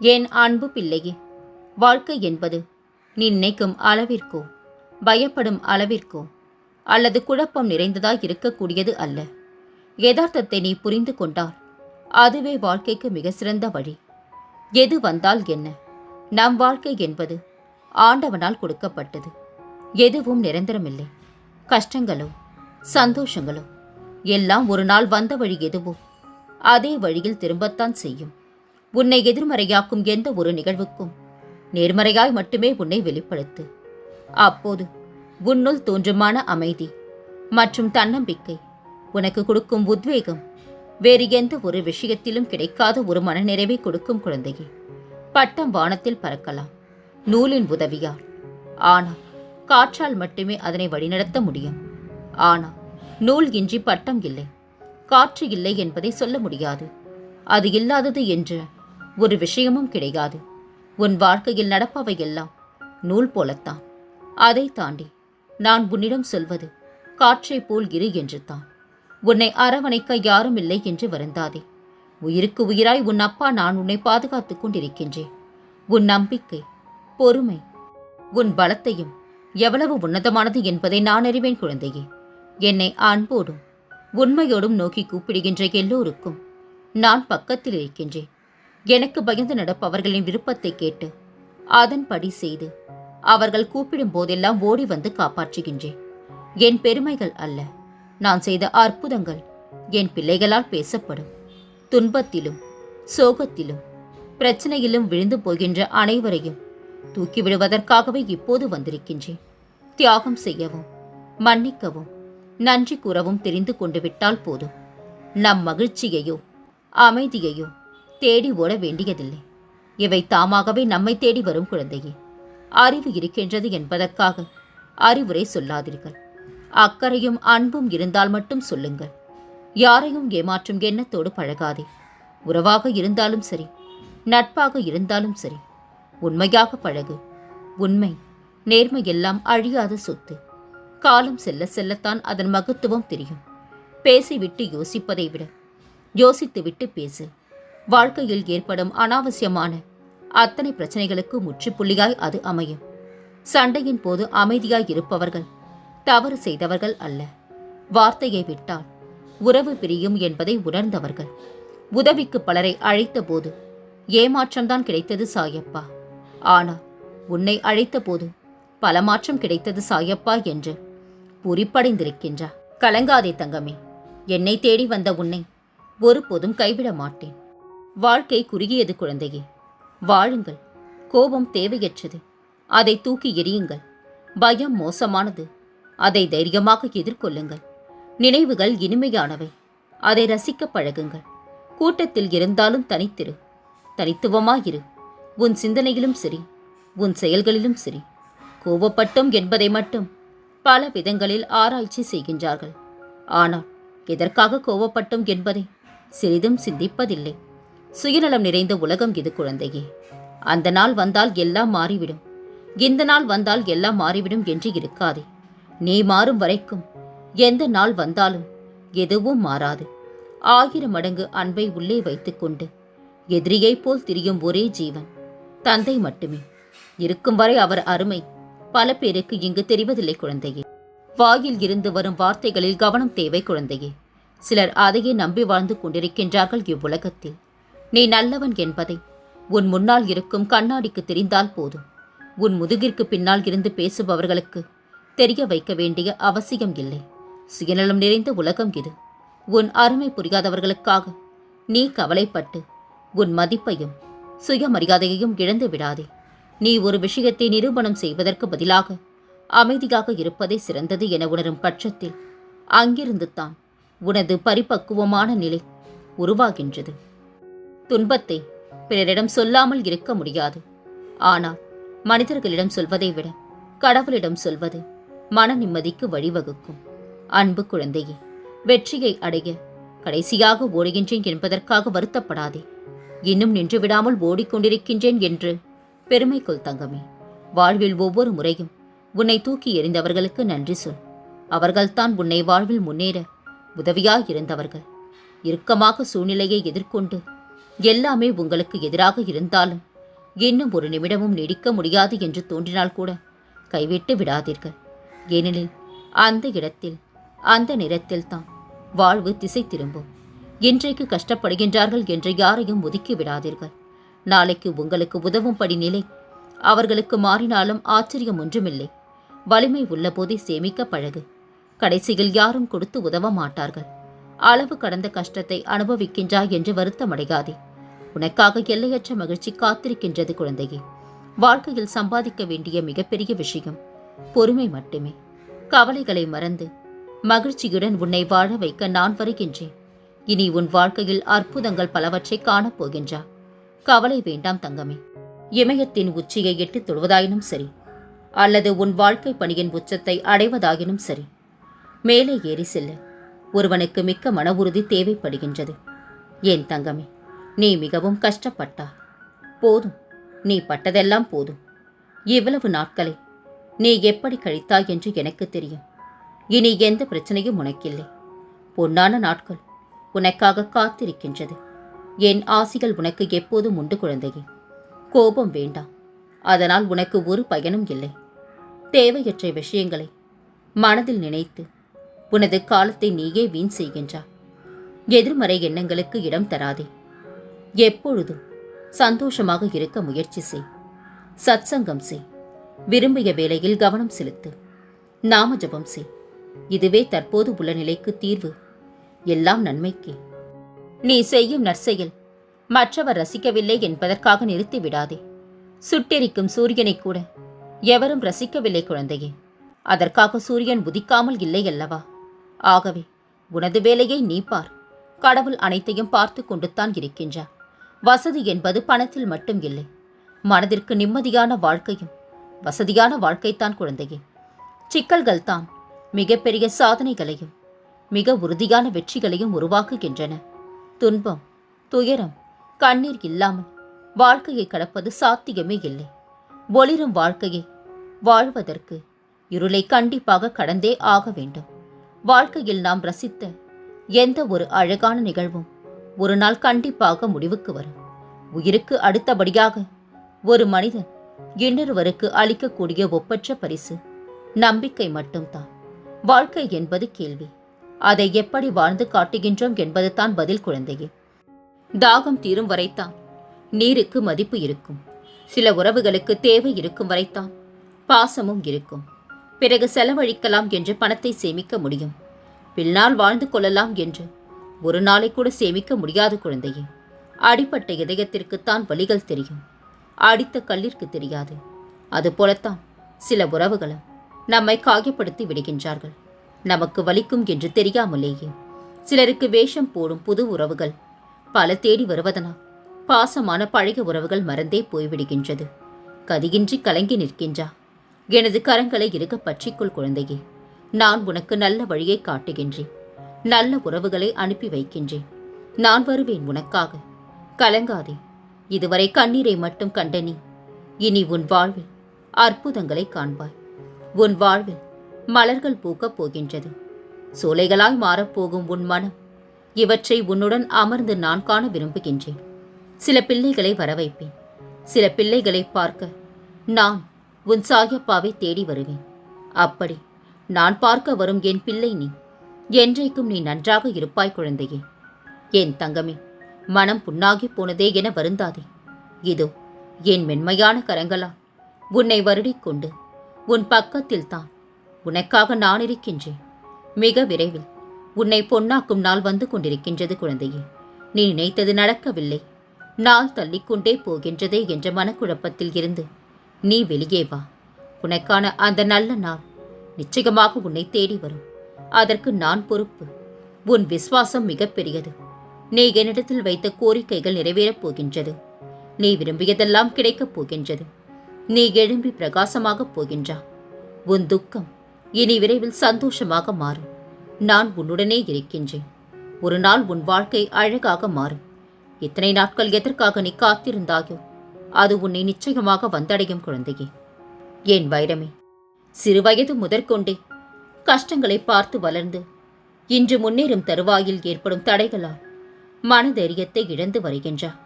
என் அன்பு பிள்ளையே வாழ்க்கை என்பது நீ நினைக்கும் அளவிற்கோ பயப்படும் அளவிற்கோ அல்லது குழப்பம் நிறைந்ததாய் இருக்கக்கூடியது அல்ல. யதார்த்தத்தை நீ புரிந்து கொண்டால் அதுவே வாழ்க்கைக்கு மிக சிறந்த வழி. எது வந்தால் என்ன? நம் வாழ்க்கை என்பது ஆண்டவனால் கொடுக்கப்பட்டது. எதுவும் நிரந்தரமில்லை. கஷ்டங்களோ சந்தோஷங்களோ எல்லாம் ஒரு நாள் வந்த வழி எதுவோ அதே வழியில் திரும்பத்தான் செய்யும். உன்னை எதிர்மறையாக்கும் எந்த ஒரு நிகழ்வுக்கும். நேர்மறையாய் மட்டுமே உன்னை வெளிப்படுத்து. அப்போது உன்னுள் தோன்றுமான அமைதி மற்றும் தன்னம்பிக்கை உனக்கு கொடுக்கும் உத்வேகம் வேறு எந்த ஒரு விஷயத்திலும் கிடைக்காத ஒரு மனநிறைவை கொடுக்கும் குழந்தையே. பட்டம் வானத்தில் பறக்கலாம். நூலின் உதவியால் ஆனால் காற்றால் மட்டுமே அதனை வழிநடத்த முடியும். ஆனால் நூல் இன்றி பட்டம் இல்லை. காற்று இல்லை என்பதை சொல்ல முடியாது. அது இல்லாதது என்று ஒரு விஷயமும் கிடையாது. உன் வாழ்க்கையில் நடப்பவை எல்லாம் நூல் போலத்தான். அதை தாண்டி நான் உன்னிடம் சொல்வது காற்றைப் போல் இரு என்று தான். உன்னை அரவணைக்க யாரும் இல்லை என்று வருந்தாதே. உயிருக்கு உயிராய் உன் அப்பா நான் உன்னை பாதுகாத்துக் கொண்டிருக்கின்றேன். உன் நம்பிக்கை பொறுமை உன் பலத்தையும் எவ்வளவு உன்னதமானது என்பதை நான் அறிவேன் குழந்தையே. என்னை அன்போடும் உண்மையோடும் நோக்கி கூப்பிடுகின்ற எல்லோருக்கும் நான் பக்கத்தில் இருக்கின்றேன். எனக்கு பயந்து நடப்பவர்களின் விருப்பத்தை கேட்டு அதன்படி செய்து அவர்கள் கூப்பிடும் போதெல்லாம் ஓடி வந்து காப்பாற்றுகின்றேன். என் பெருமைகள் அல்ல நான் செய்த அற்புதங்கள் என் பிள்ளைகளால் பேசப்படும். துன்பத்திலும் சோகத்திலும் பிரச்சனையிலும் விழுந்து போகின்ற அனைவரையும் தூக்கிவிடுவதற்காகவே இப்போது வந்திருக்கின்றேன். தியாகம் செய்யவும் மன்னிக்கவும் நன்றி கூறவும் தெரிந்து கொண்டு விட்டால் போதும். நம் மகிழ்ச்சியையோ அமைதியையோ தேடி ஓட வேண்டியதில்லை. இவை தாமாகவே நம்மை தேடி வரும் குழந்தையே. அறிவு இருக்கின்றது என்பதற்காக அறிவுரை சொல்லாதீர்கள். அக்கறையும் அன்பும் இருந்தால் மட்டும் சொல்லுங்கள். யாரையும் ஏமாற்றும் எண்ணத்தோடு பழகாதே. உறவாக இருந்தாலும் சரி நட்பாக இருந்தாலும் சரி உண்மையாக பழகு. உண்மை நேர்மை எல்லாம் அழியாத சொத்து. காலம் செல்ல செல்லத்தான் அதன் மகத்துவம் தெரியும். பேசிவிட்டு யோசிப்பதை விட யோசித்துவிட்டு பேசு. வாழ்க்கையில் ஏற்படும் அனாவசியமான அத்தனை பிரச்சனைகளுக்கு முற்றுப்புள்ளியாய் அது அமையும். சண்டையின் போது அமைதியாய் இருப்பவர்கள் தவறு செய்தவர்கள் அல்ல. வார்த்தையை விட்டால் உறவு பிரியும் என்பதை உணர்ந்தவர்கள். உதவிக்கு பலரை அழைத்தபோது ஏமாற்றம்தான் கிடைத்தது சாயப்பா. ஆனால் உன்னை அழைத்த போது பல மாற்றம் கிடைத்தது சாயப்பா என்று பூரிப்படைந்திருக்கின்றா கலங்காதே தங்கமே. என்னை தேடி வந்த உன்னை ஒருபோதும் கைவிட மாட்டேன். வாழ்க்கை குறுகியது குழந்தையே. வாழுங்கள். கோபம் தேவையற்றது. அதை தூக்கி எறியுங்கள். பயம் மோசமானது. அதை தைரியமாக எதிர்கொள்ளுங்கள். நினைவுகள் இனிமையானவை. அதை ரசிக்க பழகுங்கள். கூட்டத்தில் இருந்தாலும் தனித்திரு. தனித்துவமாயிரு. உன் சிந்தனையிலும் சரி. உன் செயல்களிலும் சரி. கோபப்பட்டோம் என்பதை மட்டும் பல விதங்களில் ஆராய்ச்சி செய்கின்றார்கள். ஆனால் எதற்காக கோபப்பட்டோம் என்பதை சிறிதும் சிந்திப்பதில்லை. சுயநலம் நிறைந்த உலகம் இது குழந்தையே. அந்த நாள் வந்தால் எல்லாம் மாறிவிடும். இந்த நாள் வந்தால் எல்லாம் மாறிவிடும் என்று இருக்காதே. நீ மாறும் வரைக்கும் எந்த நாள் வந்தாலும் எதுவும் மாறாது. ஆயிரம் மடங்கு அன்பை உள்ளே வைத்துக்கொண்டு எதிரியைப் போல் திரியும் ஒரே ஜீவன் தந்தை மட்டுமே. இருக்கும் வரை அவர் அருமை. பல பேருக்கு இங்கு தெரிவதில்லை குழந்தையே. வாயில் இருந்து வரும் வார்த்தைகளில் கவனம் தேவை குழந்தையே. சிலர் அதையே நம்பி வாழ்ந்து கொண்டிருக்கின்றார்கள் இவ்வுலகத்தில். நீ நல்லவன் என்பதை உன் முன்னால் இருக்கும் கண்ணாடிக்கு தெரிந்தால் போதும். உன் முதுகிற்கு பின்னால் இருந்து பேசுபவர்களுக்கு தெரிய வைக்க வேண்டிய அவசியம் இல்லை. சுயநலம் நிறைந்த உலகம் இது. உன் அருமை புரியாதவர்களுக்காக நீ கவலைப்பட்டு உன் மதிப்பையும் சுயமரியாதையையும் இழந்து விடாதே. நீ ஒரு விஷயத்தை நிரூபணம் செய்வதற்கு பதிலாக அமைதியாக இருப்பதே சிறந்தது என உணரும் பட்சத்தில் அங்கிருந்து தான் உனது பரிபக்குவமான நிலை உருவாகின்றது. துன்பத்தை பிறரிடம் சொல்லாமல் இருக்க முடியாது. ஆனால் மனிதர்களிடம் சொல்வதை விட கடவுளிடம் சொல்வது மன நிம்மதிக்கு வழிவகுக்கும். அன்பு குழந்தையே வெற்றியை அடைய கடைசியாக ஓடுகின்றேன் என்பதற்காக வருத்தப்படாதே. இன்னும் நின்று விடாமல் ஓடிக்கொண்டிருக்கின்றேன் என்று பெருமை கொள் தங்கமே. வாழ்வில் ஒவ்வொரு முறையும் உன்னை தூக்கி எறிந்தவர்களுக்கு நன்றி சொல். அவர்கள்தான் உன்னை வாழ்வில் முன்னேற உதவியாயிருந்தவர்கள் இறுக்கமாக சூழ்நிலையை எதிர்கொண்டு எல்லாமே உங்களுக்கு எதிராக இருந்தாலும் இன்னும் ஒரு நிமிடமும் நீடிக்க முடியாது என்று தோன்றினால் கூட கைவிட்டு விடாதீர்கள். ஏனெனில் அந்த இடத்தில் அந்த நேரத்தில் தான் வாழ்வு திசை திரும்பும். இன்றைக்கு கஷ்டப்படுகின்றார்கள் என்று யாரையும் ஒதுக்கி விடாதீர்கள். நாளைக்கு உங்களுக்கு உதவும்படி நிலை அவர்களுக்கு மாறினாலும் ஆச்சரியம் ஒன்றுமில்லை. வலிமை உள்ளபோதே சேமிக்க பழகு. கடைசியில் யாரும் கொடுத்து உதவ மாட்டார்கள். அளவு கடந்த கஷ்டத்தை அனுபவிக்கின்றாய் என்று வருத்தமடையாதே. உனக்காக எல்லையற்ற மகிழ்ச்சி காத்திருக்கின்றது குழந்தையே. வாழ்க்கையில் சம்பாதிக்க வேண்டிய மிகப்பெரிய விஷயம் பொறுமை மட்டுமே. கவலைகளை மறந்து மகிழ்ச்சியுடன் உன்னை வாழ வைக்க நான் வருகின்றேன். இனி உன் வாழ்க்கையில் அற்புதங்கள் பலவற்றை காணப் போகின்றா. கவலை வேண்டாம் தங்கமே. இமயத்தின் உச்சியை எட்டித் தொடுவதாயினும் சரி அல்லது உன் வாழ்க்கை பணியின் உச்சத்தை அடைவதாயினும் சரி மேலே ஏறி செல்ல. ஒருவனுக்கு மிக்க மன உறுதி தேவைப்படுகின்றது. ஏன் தங்கமே? நீ மிகவும் கஷ்டப்பட்டா. போதும் நீ பட்டதெல்லாம் போதும். இவ்வளவு நாட்களை நீ எப்படி கழித்தாய் என்று எனக்கு தெரியும். இனி எந்த பிரச்சனையும் உனக்கில்லை. பொன்னான நாட்கள் உனக்காக காத்திருக்கின்றது. என் ஆசிகள் உனக்கு எப்போதும் உண்டு குழந்தையே. கோபம் வேண்டாம் அதனால் உனக்கு ஒரு பயனும் இல்லை. தேவையற்ற விஷயங்களை மனதில் நினைத்து உனது காலத்தை நீயே வீண் செய்கின்றாய் எதிர்மறை எண்ணங்களுக்கு இடம் தராதே. எப்பொழுதும் சந்தோஷமாக இருக்க முயற்சி செய். சத்சங்கம் செய். விரும்பிய வேலையில் கவனம் செலுத்து. நாம ஜபம் செய். இதுவே தற்போது உள்ள நிலைக்கு தீர்வு. எல்லாம் நன்மைக்கே. நீ செய்யும் நற்செயல். மற்றவர் ரசிக்கவில்லை என்பதற்காக நிறுத்தி விடாதே. சுட்டெரிக்கும் சூரியனை கூட எவரும் ரசிக்கவில்லை குழந்தையே. அதற்காக சூரியன் உதிக்காமல் இல்லை அல்லவா? ஆகவே உனது வேலையை நீ பார். கடவுள் அனைத்தையும் பார்த்து கொண்டுத்தான் இருக்கின்றார். வசதி என்பது பணத்தில் மட்டும் இல்லை. மனதிற்கு நிம்மதியான வாழ்க்கையும் வசதியான வாழ்க்கைத்தான் குழந்தையே. சிக்கல்கள் தான் மிகப்பெரிய சாதனைகளையும் மிக உறுதியான வெற்றிகளையும் உருவாக்குகின்றன. துன்பம் துயரம் கண்ணீர் இல்லாமல் வாழ்க்கையை கடப்பது சாத்தியமே இல்லை. ஒளிரும் வாழ்க்கையை வாழ்வதற்கு இருளை கண்டிப்பாக கடந்தே ஆக வேண்டும். வாழ்க்கையில் நாம் ரசித்த எந்த ஒரு அழகான நிகழ்வும் ஒரு நாள் கண்டிப்பாக முடிவுக்கு வரும். உயிருக்கு அடுத்தபடியாக ஒரு மனிதன் இன்னொருவருக்கு அளிக்கக்கூடிய ஒப்பற்ற பரிசு நம்பிக்கை மட்டும்தான். வாழ்க்கை என்பது கேள்வி. அதை எப்படி வாழ்ந்து காட்டுகின்றோம் என்பதுதான் பதில் குழந்தையே. தாகம் தீரும் வரைத்தான் நீருக்கு மதிப்பு இருக்கும். சில உறவுகளுக்கு தேவை இருக்கும் வரைத்தான் பாசமும் இருக்கும். பிறகு செலவழிக்கலாம் என்று பணத்தை சேமிக்க முடியும். பின்னால் வாழ்ந்து கொள்ளலாம் என்று ஒரு நாளை கூட சேமிக்க முடியாத குழந்தையே. அடிப்பட்ட இதயத்திற்குத்தான் வழிகள் தெரியும். அடித்த கல்லிற்கு தெரியாது. அதுபோலத்தான் சில உறவுகளும் நம்மை காயப்படுத்தி விடுகின்றார்கள். நமக்கு வலிக்கும் என்று தெரியாமலேயே. சிலருக்கு வேஷம் போடும் புது உறவுகள் பல தேடி வருவதனால் பாசமான பழைய உறவுகள் மறந்தே போய்விடுகின்றது. கதியின்றி கலங்கி நிற்கின்றா? எனது கரங்களை இருக்க பற்றிக்கொள் குழந்தையே. நான் உனக்கு நல்ல வழியை காட்டுகின்றேன். நல்ல உறவுகளை அனுப்பி வைக்கின்றேன். நான் வருவேன் உனக்காக. கலங்காதே. இதுவரை கண்ணீரை மட்டும் கண்ட நீ. இனி உன் வாழ்வில் அற்புதங்களை காண்பாய். உன் வாழ்வில் மலர்கள் பூக்கப் போகின்றது. சோலைகளாய் மாறப்போகும் உன் மனம். இவற்றை உன்னுடன் அமர்ந்து நான் காண விரும்புகின்றேன். சில பிள்ளைகளை வரவைப்பேன். சில பிள்ளைகளை பார்க்க நான் உன் சாயப்பாவை தேடி வருவேன். அப்படி நான் பார்க்க வரும் என் பிள்ளை நீ. என்றைக்கும் நீ நன்றாக இருப்பாய் குழந்தையே. என் தங்கமே மனம் புண்ணாகி போனதே என வருந்தாதே. இதோ என் மென்மையான கரங்களா உன்னை வருடிக்கொண்டு உன் பக்கத்தில் தான் உனக்காக நான் இருக்கின்றேன். மிக விரைவில் உன்னை பொன்னாக்கும் நாள் வந்து கொண்டிருக்கின்றது குழந்தையே. நீ நினைத்தது நடக்கவில்லை. நாள் தள்ளிக்கொண்டே போகின்றதே என்ற மனக்குழப்பத்தில் இருந்து நீ வெளியே வா. உனக்கான அந்த நல்ல நாள் நிச்சயமாக உன்னை தேடி வரும். அதற்கு நான் பொறுப்பு. உன் விசுவாசம் மிகப்பெரியது. நீ என்னிடத்தில் வைத்த கோரிக்கைகள் நிறைவேறப் போகின்றது. நீ விரும்பியதெல்லாம் கிடைக்கப் போகின்றது. நீ எழும்பி பிரகாசமாகப் போகின்றா. உன் துக்கம் இனி விரைவில் சந்தோஷமாக மாறும். நான் உன்னுடனே இருக்கின்றேன். ஒரு நாள் உன் வாழ்க்கை அழகாக மாறும். இத்தனை நாட்கள் எதற்காக நீ காத்திருந்தாயோ அது உன்னை நிச்சயமாக வந்தடையும் குழந்தையே. என் வைரமே சிறுவயது முதற்கொண்டே கஷ்டங்களை பார்த்து வளர்ந்து இன்று முன்னேறும் தருவாயில் ஏற்படும் தடைகளால் மனதைரியத்தை இழந்து வருகின்றார்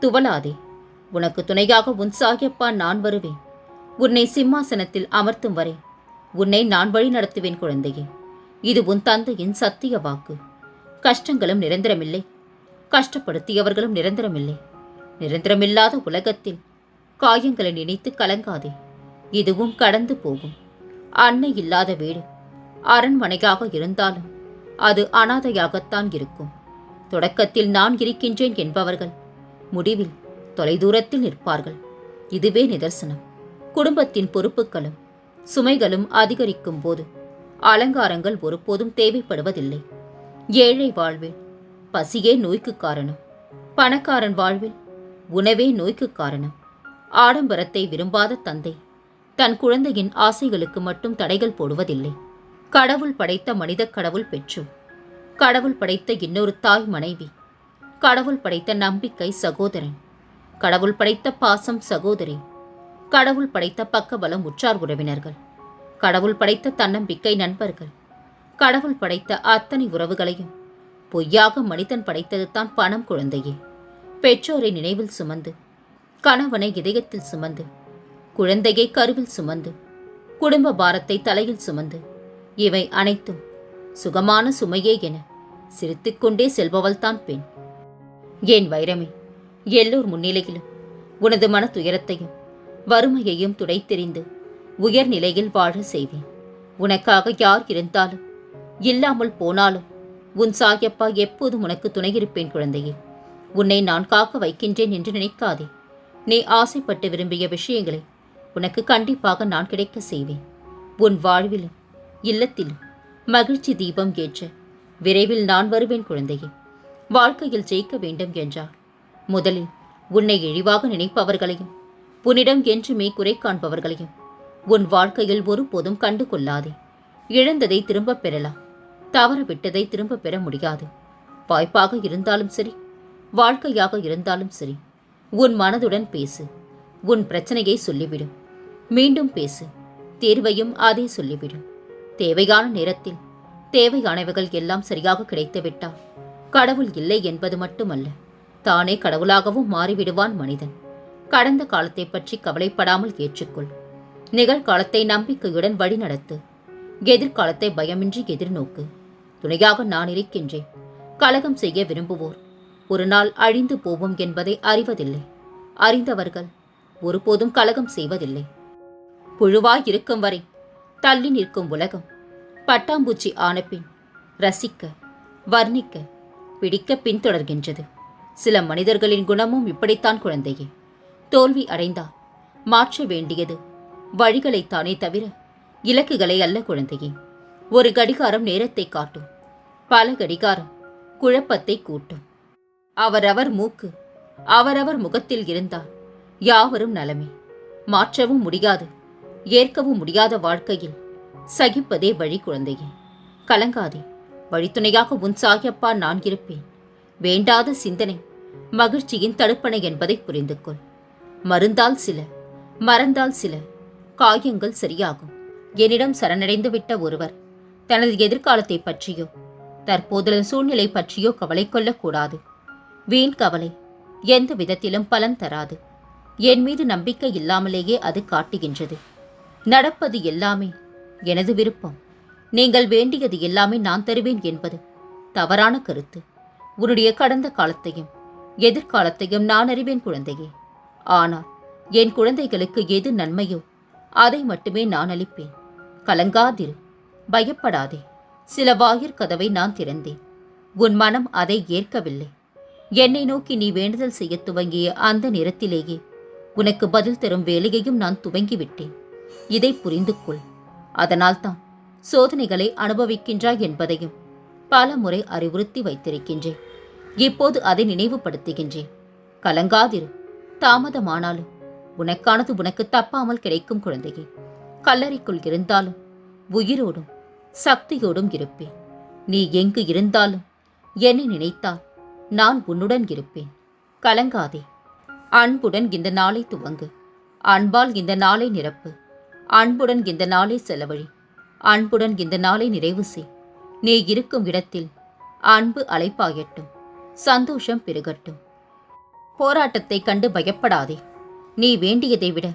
துவலாதே உனக்கு துணையாக உன் சாகியப்பா நான் வருவேன். உன்னை சிம்மாசனத்தில் அமர்த்தும் வரை உன்னை நான் வழி நடத்துவேன் குழந்தையே. இது உன் தந்தையின் சத்திய வாக்கு. கஷ்டங்களும் நிரந்தரமில்லை. கஷ்டப்படுத்தியவர்களும் நிரந்தரமில்லை. நிரந்தரமில்லாத உலகத்தில் காயங்களை நினைத்து கலங்காதே. இதுவும் கடந்து போகும். அன்னை இல்லாத வீடு. அரண்மனையாக இருந்தாலும் அது அனாதையாகத்தான் இருக்கும். தொடக்கத்தில் நான் இருக்கின்றேன் என்பவர்கள் முடிவில் தொலைதூரத்தில் நிற்பார்கள். இதுவே நிதர்சனம். குடும்பத்தின் பொறுப்புகளும் சுமைகளும் அதிகரிக்கும் போது அலங்காரங்கள் ஒருபோதும் தேவைப்படுவதில்லை. ஏழை வாழ்வில் பசியே நோய்க்கு காரணம். பணக்காரன் வாழ்வில் உணவே நோய்க்கு காரணம். ஆடம்பரத்தை விரும்பாத தந்தை தன் குழந்தையின் ஆசைகளுக்கு மட்டும் தடைகள் போடுவதில்லை. கடவுள் படைத்த மனித கடவுள் பெற்றோர் கடவுள் படைத்த இன்னொரு தாய் மனைவி. கடவுள் படைத்த நம்பிக்கை சகோதரன். கடவுள் படைத்த பாசம் சகோதரி. கடவுள் படைத்த பக்கபலம் உற்றார் உறவினர்கள். கடவுள் படைத்த தன்னம்பிக்கை நண்பர்கள். கடவுள் படைத்த அத்தனை உறவுகளையும் பொய்யாக மனிதன் படைத்தது தான் பணம் குழந்தையே. பெற்றோரை நினைவில் சுமந்து கணவனை இதயத்தில் சுமந்து குழந்தையை கருவில் சுமந்து குடும்ப பாரத்தை தலையில் சுமந்து இவை அனைத்தும் சுகமான சுமையே என சிரித்துக்கொண்டே செல்பவள்தான் பெண். ஏன் வைரமே எல்லோர் முன்னிலையிலும் உனது மன துயரத்தையும் வறுமையையும் துடைத்தெறிந்து உயர்நிலையில் வாழ செய்வேன். உனக்காக யார் இருந்தாலும் இல்லாமல் போனாலும் உன் சாயப்பா எப்போதும் உனக்கு துணையிருப்பேன் குழந்தையே. உன்னை நான் காக்க வைக்கின்றேன் என்று நினைக்காதே. நீ ஆசைப்பட்டு விரும்பிய விஷயங்களை உனக்கு கண்டிப்பாக நான் கிடைக்க செய்வேன். உன் வாழ்விலும் இல்லத்தில் மகிழ்ச்சி தீபம் ஏற்ற விரைவில் நான் வருவேன் குழந்தையே வாழ்க்கையில் ஜெயிக்க வேண்டும் என்றார். முதலில் உன்னை இழிவாக நினைப்பவர்களையும் உன்னிடம் என்றுமே குறை காண்பவர்களையும் உன் வாழ்க்கையில் ஒருபோதும் கண்டு கொள்ளாதே. இழந்ததை திரும்பப் பெறலாம் தவற விட்டதை திரும்பப் பெற முடியாது. வாய்ப்பாக இருந்தாலும் சரி வாழ்க்கையாக இருந்தாலும் சரி உன் மனதுடன் பேசு உன் பிரச்சனையை சொல்லிவிடும் மீண்டும் பேசு தேர்வையும் அதே சொல்லிவிடும் தேவையான நேரத்தில் தேவையானவைகள் எல்லாம் சரியாக கிடைத்துவிட்டால் கடவுள் இல்லை என்பது மட்டுமல்ல தானே கடவுளாகவும் மாறிவிடுவான் மனிதன். கடந்த காலத்தை பற்றி கவலைப்படாமல் ஏற்றுக்கொள். நிகழ்காலத்தை நம்பிக்கையுடன் வழிநடத்து. எதிர்காலத்தை பயமின்றி எதிர்நோக்கு. துணையாக நான் இருக்கின்றேன். கலகம் செய்ய விரும்புவோர். ஒரு நாள் அழிந்து போவோம் என்பதை அறிவதில்லை. அறிந்தவர்கள் ஒருபோதும் கலகம் செய்வதில்லை. புழுவாய் இருக்கும் வரை தள்ளி நிற்கும் உலகம். பட்டாம்பூச்சி ஆனபின் ரசிக்க வர்ணிக்க பிடிக்க பின்தொடர்கின்றது. சில மனிதர்களின் குணமும் இப்படித்தான் குழந்தையே. தோல்வி அடைந்தால் மாற்ற வேண்டியது வழிகளைத்தானே தவிர இலக்குகளை அல்ல குழந்தையே. ஒரு கடிகாரம் நேரத்தை காட்டும். பல கடிகாரம் குழப்பத்தை கூட்டும். அவரவர் மூக்கு அவரவர் முகத்தில் இருந்தால் யாவரும் நலமே. மாற்றவும் முடியாது. ஏற்கவும் முடியாத வாழ்க்கையில் சகிப்பதே வழி குழந்தையே. கலங்காதே. வழித்துணையாக உன் சாயப்பா நான் இருப்பேன். வேண்டாத சிந்தனை மகிழ்ச்சியின் தடுப்பணை என்பதை புரிந்து கொள். மருந்தால் சில மறந்தால் சில காயங்கள் சரியாகும். என்னிடம் சரணடைந்து விட்ட ஒருவர் தனது எதிர்காலத்தை பற்றியோ தற்போதுள்ள சூழ்நிலை பற்றியோ கவலை கொள்ளக்கூடாது. வீண் கவலை எந்த விதத்திலும் பலன் தராது. என் மீது நம்பிக்கை இல்லாமலேயே அது காட்டுகின்றது. நடப்பது எல்லாமே எனது விருப்பம். நீங்கள் வேண்டியது எல்லாமே நான் தருவேன் என்பது தவறான கருத்து. உன்னுடைய கடந்த காலத்தையும் எதிர்காலத்தையும் நான் அறிவேன் குழந்தையே. ஆனால் என் குழந்தைகளுக்கு எது நன்மையோ அதை மட்டுமே நான் அளிப்பேன். கலங்காதிரு பயப்படாதே. சில வாயிற் கதவை நான் திறந்தேன். உன் மனம் அதை ஏற்கவில்லை. என்னை நோக்கி நீ வேண்டுதல் செய்ய துவங்கிய அந்த நேரத்திலேயே உனக்கு பதில் தரும் வேலையையும் நான் துவங்கிவிட்டேன். இதை புரிந்து கொள் அதனால்தான் சோதனைகளை அனுபவிக்கின்றாய் என்பதையும் பல முறை அறிவுறுத்தி வைத்திருக்கின்றேன். இப்போது அதை நினைவுபடுத்துகின்றேன். கலங்காதிரு. தாமதமானாலும் உனக்கானது உனக்கு தப்பாமல் கிடைக்கும் குழந்தையே. கல்லறைக்குள் இருந்தாலும் உயிரோடும் சக்தியோடும் இருப்பேன். நீ எங்கு இருந்தாலும் என்னை நினைத்தால் நான் உன்னுடன் இருப்பேன். கலங்காதே. அன்புடன் இந்த நாளை துவங்கு. அன்பால் இந்த நாளை நிரப்பு. அன்புடன் இந்த நாளை செலவழி. அன்புடன் இந்த நாளை நிறைவு செய். நீ இருக்கும் இடத்தில் அன்பு அழைப்பாகட்டும் சந்தோஷம் பெருகட்டும். போராட்டத்தை கண்டு பயப்படாதே. நீ வேண்டியதை விட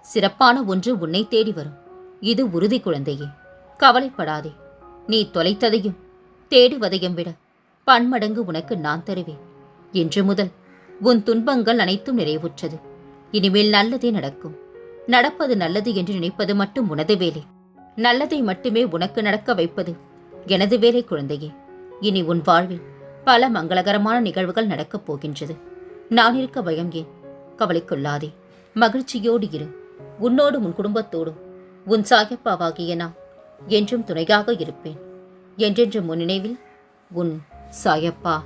சிறப்பான ஒன்று உன்னை தேடி வரும். இது உறுதி குழந்தையே. கவலைப்படாதே. நீ தொலைத்ததையும் தேடுவதையும் விட பன்மடங்கு உனக்கு நான் தருவேன். இன்று முதல் உன் துன்பங்கள் அனைத்தும் நிறைவுற்றது. இனிமேல் நல்லதே நடக்கும். நடப்பது நல்லது என்று நினைப்பது மட்டும் உனது வேலை. நல்லதை மட்டுமே உனக்கு நடக்க வைப்பது எனது வேலை குழந்தையே. இனி உன் வாழ்வில் பல மங்களகரமான நிகழ்வுகள் நடக்கப் போகின்றது. நான் இருக்க பயம் ஏன்? கவலைக்கொள்ளாதே. மகிழ்ச்சியோடு இரு. உன்னோடும் உன் குடும்பத்தோடும் உன் சாயப்பாவாகிய நான் என்றும் துணையாக இருப்பேன். என்றென்று முன் நினைவில் உன் சாயப்பா.